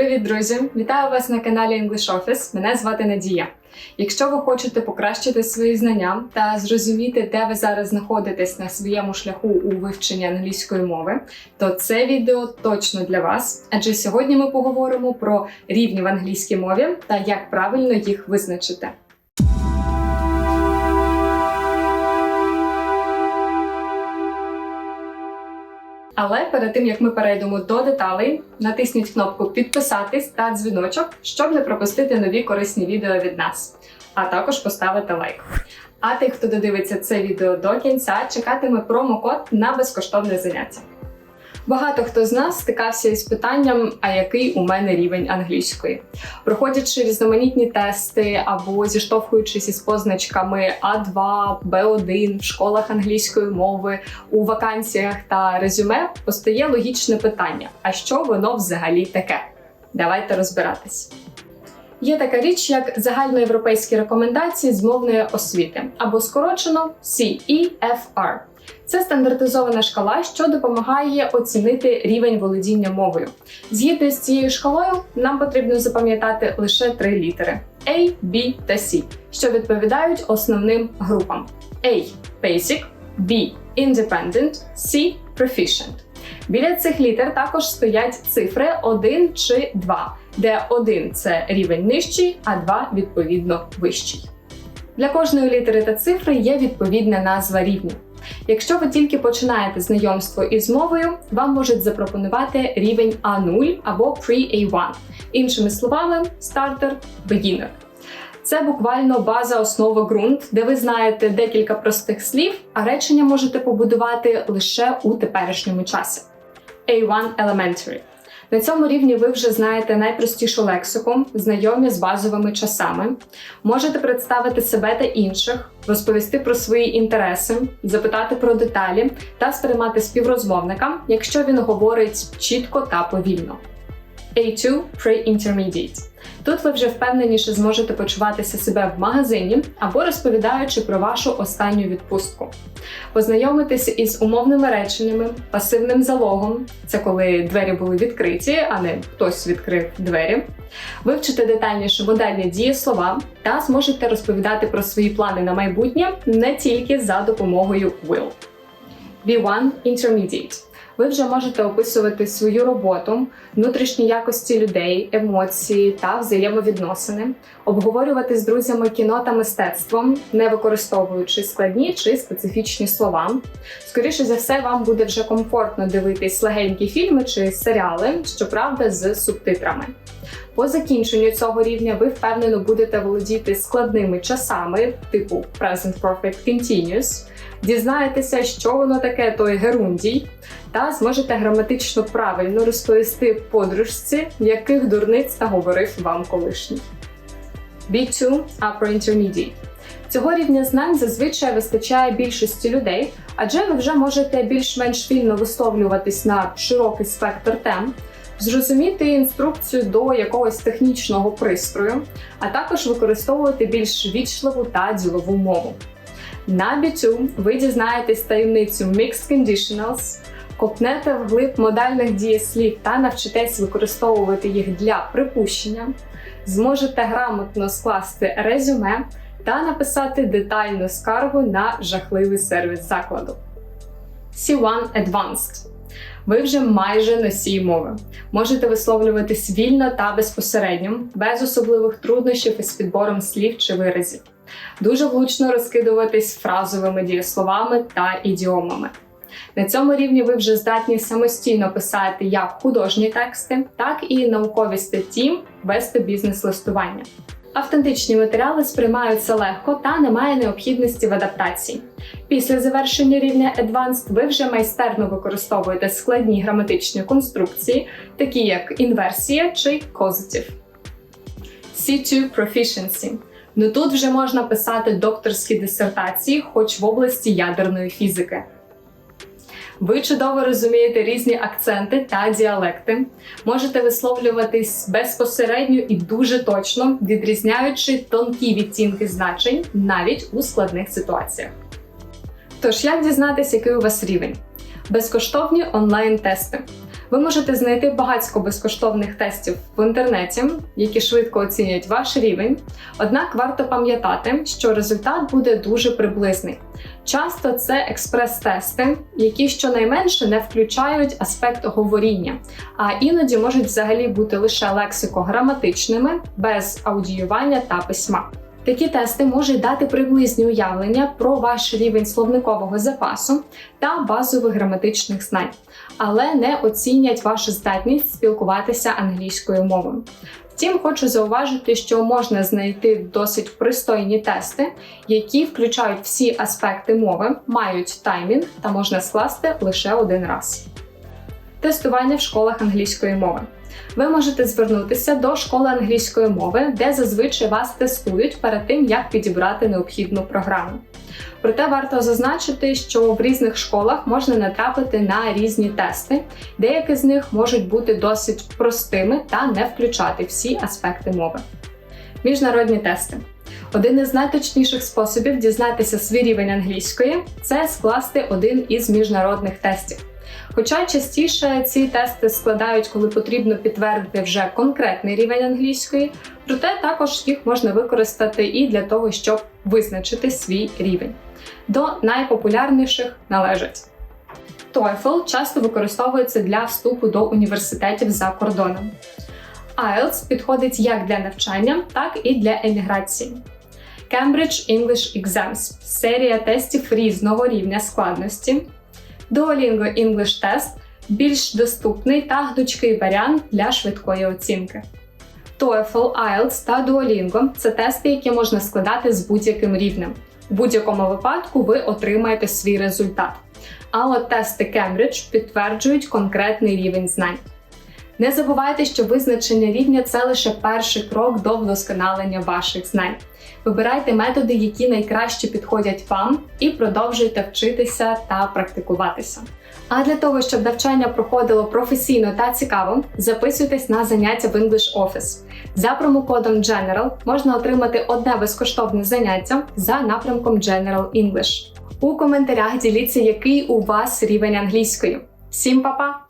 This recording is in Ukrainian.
Привіт, друзі! Вітаю вас на каналі English Office. Мене звати Надія. Якщо ви хочете покращити свої знання та зрозуміти, де ви зараз знаходитесь на своєму шляху у вивченні англійської мови, то це відео точно для вас. Адже сьогодні ми поговоримо про рівні в англійській мові та як правильно їх визначити. Але перед тим як ми перейдемо до деталей, натисніть кнопку підписатись та дзвіночок, щоб не пропустити нові корисні відео від нас. А також поставити лайк. А тих, хто додивиться це відео до кінця, чекатиме промокод на безкоштовне заняття. Багато хто з нас стикався із питанням, а який у мене рівень англійської. Проходячи різноманітні тести або зіштовхуючись із позначками А2, Б1 в школах англійської мови, у вакансіях та резюме, постає логічне питання: а що воно взагалі таке? Давайте розбиратись. Є така річ, як загальноєвропейські рекомендації з мовної освіти, або скорочено CEFR. Це стандартизована шкала, що допомагає оцінити рівень володіння мовою. Згідно з цією шкалою, нам потрібно запам'ятати лише три літери: A, B та C, що відповідають основним групам: A – Basic, B – Independent, C – Proficient. Біля цих літер також стоять цифри 1 чи 2, де 1 – це рівень нижчий, а 2 – відповідно вищий. Для кожної літери та цифри є відповідна назва рівня. Якщо ви тільки починаєте знайомство із мовою, вам можуть запропонувати рівень А0 або Pre-A1. Іншими словами, стартер, Beginner. Це буквально база основа ґрунт, де ви знаєте декілька простих слів, а речення можете побудувати лише у теперішньому часі. A1 Elementary. На цьому рівні ви вже знаєте найпростішу лексику, знайомі з базовими часами. Можете представити себе та інших, розповісти про свої інтереси, запитати про деталі та сприймати співрозмовника, якщо він говорить чітко та повільно. A2 Pre-Intermediate. Тут ви вже впевненіше зможете почуватися себе в магазині або розповідаючи про вашу останню відпустку. Познайомитися із умовними реченнями, пасивним залогом це коли двері були відкриті, а не хтось відкрив двері. Вивчити детальніше модельні дієслова та зможете розповідати про свої плани на майбутнє не тільки за допомогою will. B1 Intermediate ви вже можете описувати свою роботу, внутрішні якості людей, емоції та взаємовідносини, обговорювати з друзями кіно та мистецтво, не використовуючи складні чи специфічні слова. Скоріше за все, вам буде вже комфортно дивитись легенькі фільми чи серіали, щоправда, з субтитрами. По закінченню цього рівня ви впевнено будете володіти складними часами, типу Present Perfect Continuous, дізнаєтеся, що воно таке той герундій, та зможете граматично правильно розповісти подружці, яких дурниць та говорив вам колишній. B2 Upper Intermediate. Цього рівня знань зазвичай вистачає більшості людей, адже ви вже можете більш-менш вільно висловлюватись на широкий спектр тем, зрозуміти інструкцію до якогось технічного пристрою, а також використовувати більш вічливу та ділову мову. На B2 ви дізнаєтесь таємницю Mixed Conditionals, копнете вглиб модальних дієслів та навчитесь використовувати їх для припущення, зможете грамотно скласти резюме та написати детальну скаргу на жахливий сервіс закладу. C1 Advanced. Ви вже майже носій мови. Можете висловлюватись вільно та безпосередньо, без особливих труднощів із підбором слів чи виразів. Дуже влучно розкидуватись фразовими дієсловами та ідіомами. На цьому рівні ви вже здатні самостійно писати як художні тексти, так і наукові статті, вести бізнес-листування. Автентичні матеріали сприймаються легко та немає необхідності в адаптації. Після завершення рівня Advanced ви вже майстерно використовуєте складні граматичні конструкції, такі як інверсія чи causative. C2 Proficiency. Ну тут вже можна писати докторські дисертації, хоч в області ядерної фізики. Ви чудово розумієте різні акценти та діалекти, можете висловлюватись безпосередньо і дуже точно, відрізняючи тонкі відтінки значень навіть у складних ситуаціях. Тож, як дізнатися, який у вас рівень? Безкоштовні онлайн-тести. Ви можете знайти багатько безкоштовних тестів в інтернеті, які швидко оцінюють ваш рівень. Однак варто пам'ятати, що результат буде дуже приблизний. Часто це експрес-тести, які щонайменше не включають аспект говоріння, а іноді можуть взагалі бути лише лексико-граматичними, без аудіювання та письма. Такі тести можуть дати приблизні уявлення про ваш рівень словникового запасу та базових граматичних знань, але не оцінять вашу здатність спілкуватися англійською мовою. Втім, хочу зауважити, що можна знайти досить пристойні тести, які включають всі аспекти мови, мають таймінг та можна скласти лише один раз. Тестування в школах англійської мови. Ви можете звернутися до школи англійської мови, де зазвичай вас тестують перед тим, як підібрати необхідну програму. Проте варто зазначити, що в різних школах можна натрапити на різні тести, деякі з них можуть бути досить простими та не включати всі аспекти мови. Міжнародні тести. Один із найточніших способів дізнатися свій рівень англійської це скласти один із міжнародних тестів. Хоча частіше ці тести складають, коли потрібно підтвердити вже конкретний рівень англійської, проте також їх можна використати і для того, щоб визначити свій рівень. До найпопулярніших належать TOEFL часто використовується для вступу до університетів за кордоном. IELTS підходить як для навчання, так і для еміграції. Cambridge English Exams серія тестів різного рівня складності. Duolingo English Test більш доступний та гнучкий варіант для швидкої оцінки. TOEFL, IELTS та Duolingo – це тести, які можна складати з будь-яким рівнем. У будь-якому випадку ви отримаєте свій результат. А от тести Cambridge підтверджують конкретний рівень знань. Не забувайте, що визначення рівня це лише перший крок до вдосконалення ваших знань. Вибирайте методи, які найкраще підходять вам, і продовжуйте вчитися та практикуватися. А для того, щоб навчання проходило професійно та цікаво, записуйтесь на заняття в English Office. За промокодом General можна отримати одне безкоштовне заняття за напрямком General English. У коментарях діліться, який у вас рівень англійської. Всім па-па!